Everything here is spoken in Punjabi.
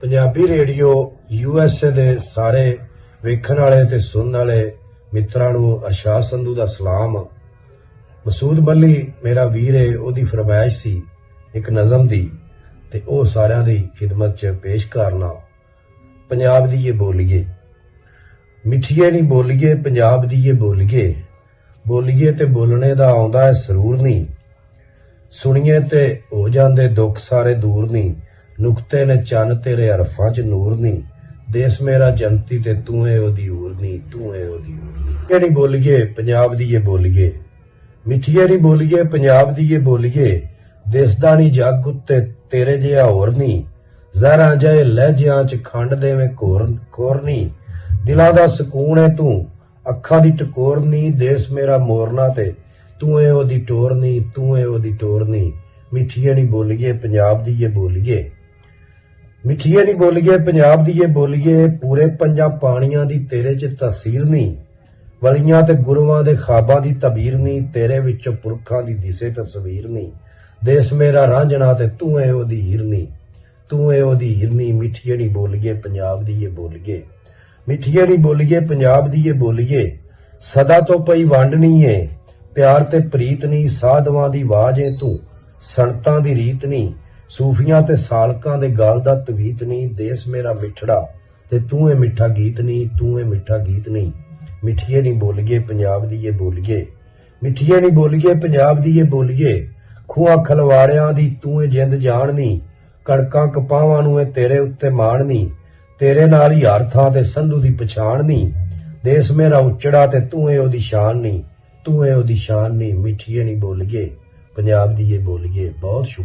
ਪੰਜਾਬੀ ਰੇਡੀਓ ਯੂਐਸਏ ਦੇ ਸਾਰੇ ਵੇਖਣ ਵਾਲੇ ਤੇ ਸੁਣਨ ਵਾਲੇ ਮਿੱਤਰਾਂ ਨੂੰ ਅਰਸ਼ਾ ਸੰਧੂ ਦਾ ਸਲਾਮ। ਮਸੂਦ ਬੱਲੀ ਮੇਰਾ ਵੀਰ ਹੈ ਉਹਦੀ ਫਰਮਾਇਸ਼ ਸੀ ਇੱਕ ਨਜ਼ਮ ਦੀ ਤੇ ਉਹ ਸਾਰਿਆਂ ਦੀ ਖਿਦਮਤ 'ਚ ਪੇਸ਼ ਕਰਨਾ। ਪੰਜਾਬ ਦੀ ਇਹ ਬੋਲੀਏ। ਮਿੱਠੀਏ ਨਹੀਂ ਬੋਲੀਏ, ਪੰਜਾਬ ਦੀ ਇਹ ਬੋਲੀਏ। ਬੋਲੀਏ ਤੇ ਬੋਲਣੇ ਦਾ ਆਉਂਦਾ ਹੈ ਸਰੂਰ ਨਹੀਂ। ਸੁਣੀਏ ਤੇ ਹੋ ਜਾਂਦੇ ਦੁੱਖ ਸਾਰੇ ਦੂਰ ਨਹੀਂ। ਨੁਕਤੇ ਨੇ ਚੰਨ ਤੇਰੇ ਅਰਫਾਂ 'ਚ ਨੂਰ ਨਹੀਂ ਦੇਸ ਮੇਰਾ ਜੰਤੀ ਤੇ ਤੂੰ ਏ ਉਹਦੀ ਹੂਰ ਤੂੰ ਏ ਉਹਦੀ ਹੂਰ ਨਹੀਂ ਬੋਲੀਏ, ਪੰਜਾਬ ਦੀ ਇਹ ਬੋਲੀਏ। ਮਿੱਠੀਏ ਨਹੀਂ ਬੋਲੀਏ, ਪੰਜਾਬ ਦੀ ਇਹ ਬੋਲੀਏ। ਦਿਸਦਾ ਨਹੀਂ ਜੱਗ ਉੱਤੇ ਤੇਰੇ ਜਿਹਾ ਹੋਰ ਨਹੀਂ ਜ਼ਹਿਰਾਂ ਜਾਏ ਲਹਿਜਿਆਂ 'ਚ ਖੰਡ ਦੇਵੇਂ ਕੋਰ ਕੋਰਨੀ ਦਿਲਾਂ ਦਾ ਸਕੂਨ ਏ ਤੂੰ, ਅੱਖਾਂ ਦੀ ਟਕੋਰ ਨਹੀਂ ਦੇਸ ਮੇਰਾ ਮੋਰਨਾ ਤੇ ਤੂੰ ਏ ਉਹਦੀ ਟੋਰਨੀ ਤੂੰ ਏ ਉਹਦੀ ਟੋਰ ਮਿੱਠੀਏ ਨਹੀਂ ਬੋਲੀਏ, ਪੰਜਾਬ ਦੀ ਇਹ ਬੋਲੀਏ। ਮਿੱਠੀਏ ਨਹੀਂ ਬੋਲੀਏ, ਪੰਜਾਬ ਦੀ ਇਹ ਬੋਲੀਏ, ਪੂਰੇ ਪੰਜਾਂ ਪਾਣੀਆਂ ਦੀ ਤੇਰੇ 'ਚ ਤਸਵੀਰ ਨਹੀਂ, ਵਲੀਆਂ ਤੇ ਗੁਰੂਆਂ ਦੇ ਖਾਬਾਂ ਦੀ ਤਬੀਰ ਨਹੀਂ, ਤੇਰੇ ਵਿੱਚੋਂ ਪੁਰਖਾਂ ਦੀ ਦਿਸੇ ਤਸਵੀਰ ਨਹੀਂ, ਦੇਸ ਮੇਰਾ ਰਾਂਝਣਾ ਤੇ ਤੂੰ ਏ ਉਹਦੀ ਹੀਰਨੀ ਤੂੰ ਏ ਉਹਦੀ ਹੀਰਨੀ ਮਿੱਠੀਏ ਨਹੀਂ ਬੋਲੀਏ, ਪੰਜਾਬ ਦੀ ਇਹ ਬੋਲੀਏ, ਮਿੱਠੀਏ ਨਹੀਂ ਬੋਲੀਏ, ਪੰਜਾਬ ਦੀ ਇਹ ਬੋਲੀਏ, ਸਦਾ ਤੋਂ ਪਈ ਵੰਡ ਨਹੀਂ ਏ, ਪਿਆਰ ਤੇ ਪ੍ਰੀਤ ਨਹੀਂ ਸਾਧਵਾਂ ਦੀ ਆਵਾਜ਼ ਏ ਤੂੰ ਸੰਤਾਂ ਦੀ ਰੀਤ ਨਹੀਂ ਸੂਫੀਆਂ ਤੇ ਸਾਲਕਾਂ ਦੇ ਗਾਲ ਦਾ ਤਵੀਤ ਨਹੀਂ, ਦੇਸ ਮੇਰਾ ਮਿੱਠੜਾ, ਤੇ ਤੂੰ ਇਹ ਮਿੱਠਾ ਗੀਤ ਨਹੀਂ, ਤੂੰ ਇਹ ਮਿੱਠਾ ਗੀਤ ਨਹੀਂ। ਮਿੱਠੀਏ ਨਹੀਂ ਬੋਲੀਏ, ਪੰਜਾਬ ਦੀ ਇਹ ਬੋਲੀਏ। ਮਿੱਠੀਏ ਨਹੀਂ ਬੋਲੀਏ, ਪੰਜਾਬ ਦੀ ਇਹ ਬੋਲੀਏ। ਖੂਹਾਂ ਖਲਵਾੜਿਆਂ ਦੀ ਤੂੰ ਏ ਜਿੰਦ ਜਾਣਨੀ ਕਣਕਾਂ ਕਪਾਵਾਂ ਨੂੰ ਇਹ ਤੇਰੇ ਉੱਤੇ ਮਾਣਨੀ ਤੇਰੇ ਨਾਲ ਹੀ ਹਰ ਥਾਂ ਤੇ ਸੰਧੂ ਦੀ ਪਛਾਣ ਨਹੀਂ। ਦੇਸ ਮੇਰਾ ਉੱਚੜਾ ਤੇ ਤੂੰ ਏ ਉਹਦੀ ਸ਼ਾਨ ਨਹੀਂ, ਤੂੰ ਏ ਉਹਦੀ ਸ਼ਾਨ ਨਹੀਂ, ਮਿੱਠੀਏ ਨਹੀਂ ਬੋਲੀਏ, ਪੰਜਾਬ ਦੀ ਇਹ ਬੋਲੀਏ। ਬਹੁਤ ਸ਼ੁਕਰੀਆ